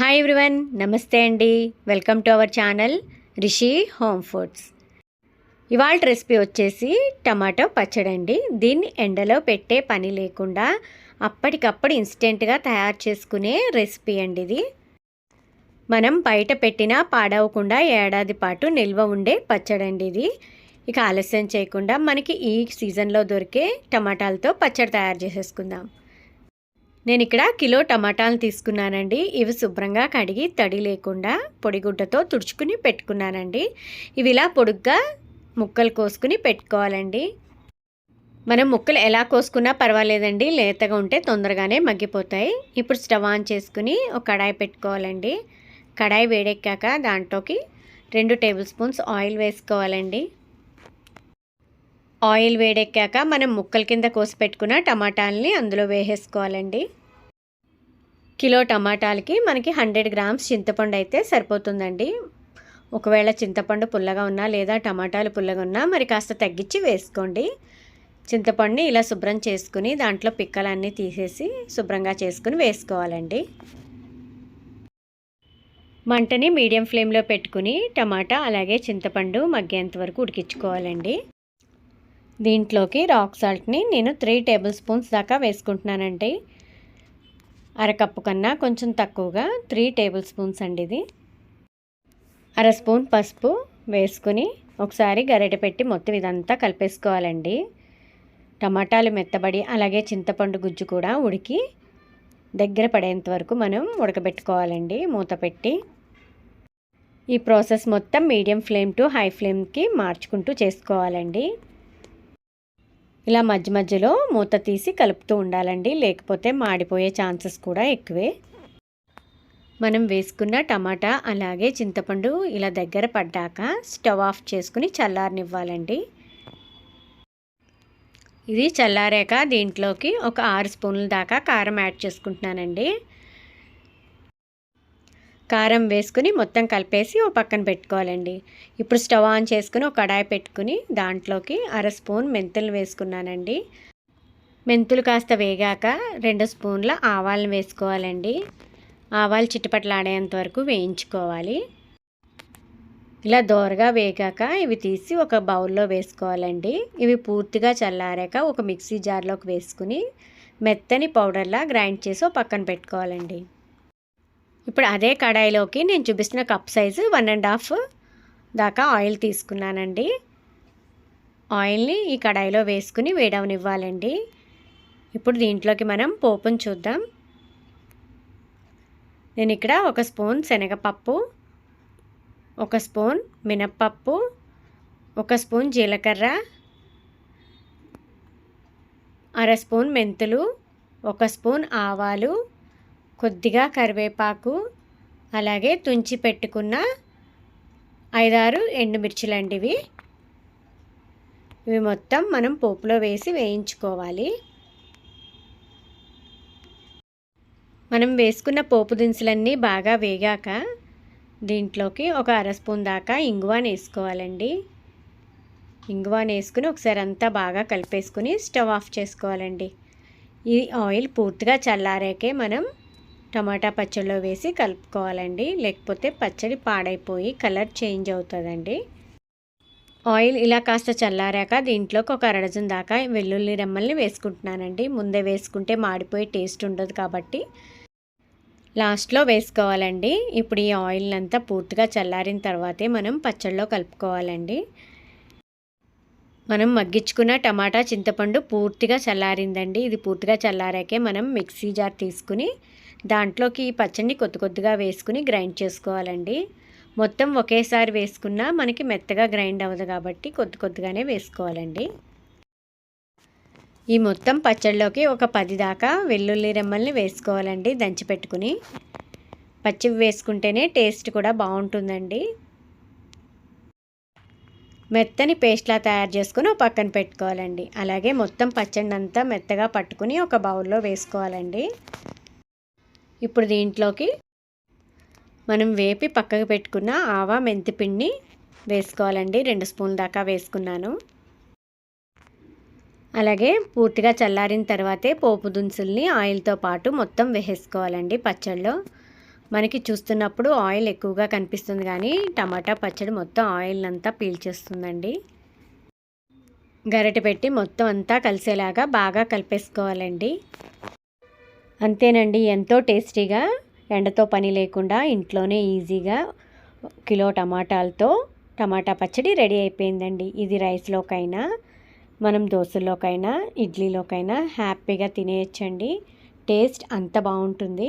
Hi everyone నమస్తే అండి. Welcome to our channel Rishi home foods ఇవాళ రెసిపీ వచ్చేసి టమాటో పచ్చడి అండి. దీన్ని ఎండలో పెట్టే పని లేకుండా అప్పటికప్పుడు ఇన్స్టెంట్గా తయారు చేసుకునే రెసిపీ అండి ఇది. మనం బయట పెట్టినా పాడవకుండా ఏడాది పాటు నిల్వ ఉండే పచ్చడి అండి ఇది. ఇక ఆలస్యం చేయకుండా మనకి ఈ సీజన్లో దొరికే టమాటాలతో పచ్చడి తయారు చేసేసుకుందాం. నేను ఇక్కడ కిలో టమాటాలు తీసుకున్నానండి. ఇవి శుభ్రంగా కడిగి తడి లేకుండా పొడిగుడ్డతో తుడుచుకుని పెట్టుకున్నానండి. ఇవి ఇలా పొడుగ్గా ముక్కలు కోసుకుని పెట్టుకోవాలండి. మనం ముక్కలు ఎలా కోసుకున్నా పర్వాలేదండి. లేతగా ఉంటే తొందరగానే మగ్గిపోతాయి. ఇప్పుడు స్టవ్ ఆన్ చేసుకుని ఒక కడాయి పెట్టుకోవాలండి. కడాయి వేడెక్కాక దాంట్లోకి రెండు టేబుల్ స్పూన్స్ ఆయిల్ వేసుకోవాలండి. ఆయిల్ వేడెక్కాక మనం ముక్కల కింద కోసి పెట్టుకున్న టమాటాలని అందులో వేసేసుకోవాలండి. కిలో టమాటాలకి మనకి హండ్రెడ్ గ్రామ్స్ చింతపండు అయితే సరిపోతుందండి. ఒకవేళ చింతపండు పుల్లగా ఉన్నా లేదా టమాటాలు పుల్లగా ఉన్నా మరి కాస్త తగ్గించి వేసుకోండి. చింతపండుని ఇలా శుభ్రం చేసుకుని దాంట్లో పిక్కలన్నీ తీసేసి శుభ్రంగా చేసుకుని వేసుకోవాలండి. మంటని మీడియం ఫ్లేమ్లో పెట్టుకుని టమాటా అలాగే చింతపండు మగ్గేంత వరకు ఉడికించుకోవాలండి. దీంట్లోకి రాక్ సాల్ట్ని నేను త్రీ టేబుల్ స్పూన్స్ దాకా వేసుకుంటున్నానండి. అరకప్పు కన్నా కొంచెం తక్కువగా త్రీ టేబుల్ స్పూన్స్ అండి ఇది. అర స్పూన్ పసుపు వేసుకుని ఒకసారి గరిటె పెట్టి మొత్తం ఇదంతా కలిపేసుకోవాలండి. టమాటాలు మెత్తబడి అలాగే చింతపండు గుజ్జు కూడా ఉడికి దగ్గర పడేంత వరకు మనం ఉడకబెట్టుకోవాలండి మూత పెట్టి. ఈ ప్రాసెస్ మొత్తం మీడియం ఫ్లేమ్ టు హై ఫ్లేమ్కి మార్చుకుంటూ చేసుకోవాలండి. ఇలా మధ్య మధ్యలో మూత తీసి కలుపుతూ ఉండాలండి. లేకపోతే మాడిపోయే ఛాన్సెస్ కూడా ఎక్కువే. మనం వేసుకున్న టమాటా అలాగే చింతపండు ఇలా దగ్గర పడ్డాక స్టవ్ ఆఫ్ చేసుకుని చల్లారనివ్వాలండి. ఇది చల్లారాక దీంట్లోకి ఒక ఆరు స్పూన్ల దాకా కారం యాడ్ చేసుకుంటున్నానండి. కారం వేసుకుని మొత్తం కలిపేసి ఓ పక్కన పెట్టుకోవాలండి. ఇప్పుడు స్టవ్ ఆన్ చేసుకుని ఒక కడాయి పెట్టుకుని దాంట్లోకి అర స్పూన్ మెంతులు వేసుకున్నానండి. మెంతులు కాస్త వేగాక రెండు స్పూన్ల ఆవాలను వేసుకోవాలండి. ఆవాలు చిట్టుపట్లాడేంత వరకు వేయించుకోవాలి. ఇలా దోరగా వేగాక ఇవి తీసి ఒక బౌల్లో వేసుకోవాలండి. ఇవి పూర్తిగా చల్లారాక ఒక మిక్సీ జార్లోకి వేసుకుని మెత్తని పౌడర్లా గ్రైండ్ చేసి పక్కన పెట్టుకోవాలండి. ఇప్పుడు అదే కడాయిలోకి నేను చూపిస్తున్న cup size one and half దాకా ఆయిల్ తీసుకున్నానండి. ఆయిల్ని ఈ కడాయిలో వేసుకుని వేడవనివ్వాలండి. ఇప్పుడు దీంట్లోకి మనం పోపును చూద్దాం. నేను ఇక్కడ ఒక స్పూన్ శనగపప్పు ఒక స్పూన్ మినప్పప్పు ఒక స్పూన్ జీలకర్ర అర స్పూన్ మెంతులు ఒక స్పూన్ ఆవాలు కొద్దిగా కరివేపాకు అలాగే తుంచి పెట్టుకున్న ఐదారు ఎండుమిర్చిలాంటివి. ఇవి ఇవి మొత్తం మనం పోపులో వేసి వేయించుకోవాలి. మనం వేసుకున్న పోపు దినుసులన్నీ బాగా వేగాక దీంట్లోకి ఒక అర స్పూన్ దాకా ఇంగువాన్ వేసుకోవాలండి. ఇంగువాన్ వేసుకుని ఒకసారి అంతా బాగా కలిపేసుకుని స్టవ్ ఆఫ్ చేసుకోవాలండి. ఈ ఆయిల్ పూర్తిగా చల్లారాకే మనం టమాటా పచ్చడిలో వేసి కలుపుకోవాలండి. లేకపోతే పచ్చడి పాడైపోయి కలర్ చేంజ్ అవుతుందండి. ఆయిల్ ఇలా కాస్త చల్లారాక దీంట్లోకి ఒక అరడజన్ దాకా వెల్లుల్లి రెమ్మల్ని వేసుకుంటున్నానండి. ముందే వేసుకుంటే మాడిపోయి టేస్ట్ ఉండదు కాబట్టి లాస్ట్లో వేసుకోవాలండి. ఇప్పుడు ఈ ఆయిల్ అంతా పూర్తిగా చల్లారిన తర్వాతే మనం పచ్చడిలో కలుపుకోవాలండి. మనం మగ్గించుకున్న టమాటా చింతపండు పూర్తిగా చల్లారిందండి. ఇది పూర్తిగా చల్లారాకే మనం మిక్సీ జార్ తీసుకుని దాంట్లోకి ఈ పచ్చడిని కొద్ది కొద్దిగా వేసుకుని గ్రైండ్ చేసుకోవాలండి. మొత్తం ఒకేసారి వేసుకున్నా మనకి మెత్తగా గ్రైండ్ అవ్వదు కాబట్టి కొద్ది కొద్దిగానే వేసుకోవాలండి. ఈ మొత్తం పచ్చడిలోకి ఒక పది దాకా వెల్లుల్లి రెమ్మల్ని వేసుకోవాలండి దంచి పెట్టుకుని. పచ్చివి వేసుకుంటేనే టేస్ట్ కూడా బాగుంటుందండి. మెత్తని పేస్ట్లా తయారు చేసుకుని ఒక పక్కన పెట్టుకోవాలండి. అలాగే మొత్తం పచ్చడి అంతా మెత్తగా పట్టుకుని ఒక బౌల్లో వేసుకోవాలండి. ఇప్పుడు దీంట్లోకి మనం వేపి పక్కకు పెట్టుకున్న ఆవా మెంతిపిండి వేసుకోవాలండి. రెండు స్పూన్ దాకా వేసుకున్నాను. అలాగే పూర్తిగా చల్లారిన తర్వాతే పోపు దునుసుల్ని ఆయిల్తో పాటు మొత్తం వేసేసుకోవాలండి పచ్చళ్ళలో మనకి చూస్తున్నప్పుడు ఆయిల్ ఎక్కువగా కనిపిస్తుంది కానీ టమాటా పచ్చడి మొత్తం ఆయిల్ అంతా పీల్చేస్తుందండి. గరిటె పెట్టి మొత్తం అంతా కలిసేలాగా బాగా కలిపేసుకోవాలండి. అంతేనండి ఎంతో టేస్టీగా ఎండతో పని లేకుండా ఇంట్లోనే ఈజీగా కిలో టమాటాలతో టమాటా పచ్చడి రెడీ అయిపోయిందండి. ఇది రైస్లోకైనా మనం దోశల్లోకైనా ఇడ్లీలోకైనా హ్యాపీగా తినేయచ్చండి. టేస్ట్ అంత బాగుంటుంది.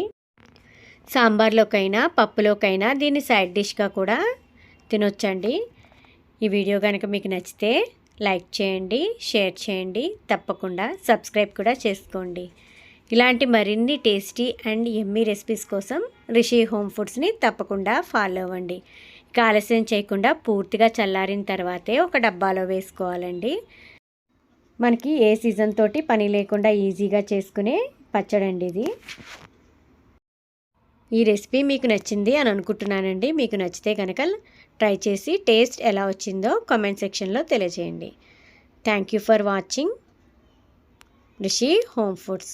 సాంబార్లోకైనా పప్పులోకైనా దీన్ని సైడ్ డిష్గా కూడా తినొచ్చండి. ఈ వీడియో కనుక మీకు నచ్చితే లైక్ చేయండి షేర్ చేయండి తప్పకుండా సబ్స్క్రైబ్ కూడా చేసుకోండి. ఇలాంటి మరిన్ని టేస్టీ అండ్ ఎమ్మీ రెసిపీస్ కోసం రిషి హోమ్ ఫుడ్స్ని తప్పకుండా ఫాలో అవ్వండి. ఇక ఆలస్యం చేయకుండా పూర్తిగా చల్లారిన తర్వాతే ఒక డబ్బాలో వేసుకోవాలండి. మనకి ఏ సీజన్ తోటి పని లేకుండా ఈజీగా చేసుకునే పచ్చడండి ఇది. ఈ రెసిపీ మీకు నచ్చింది అని అనుకుంటున్నానండి. మీకు నచ్చితే కనుక ట్రై చేసి టేస్ట్ ఎలా వచ్చిందో కామెంట్ సెక్షన్లో తెలియజేయండి. Thank you for watching. Rishi home foods.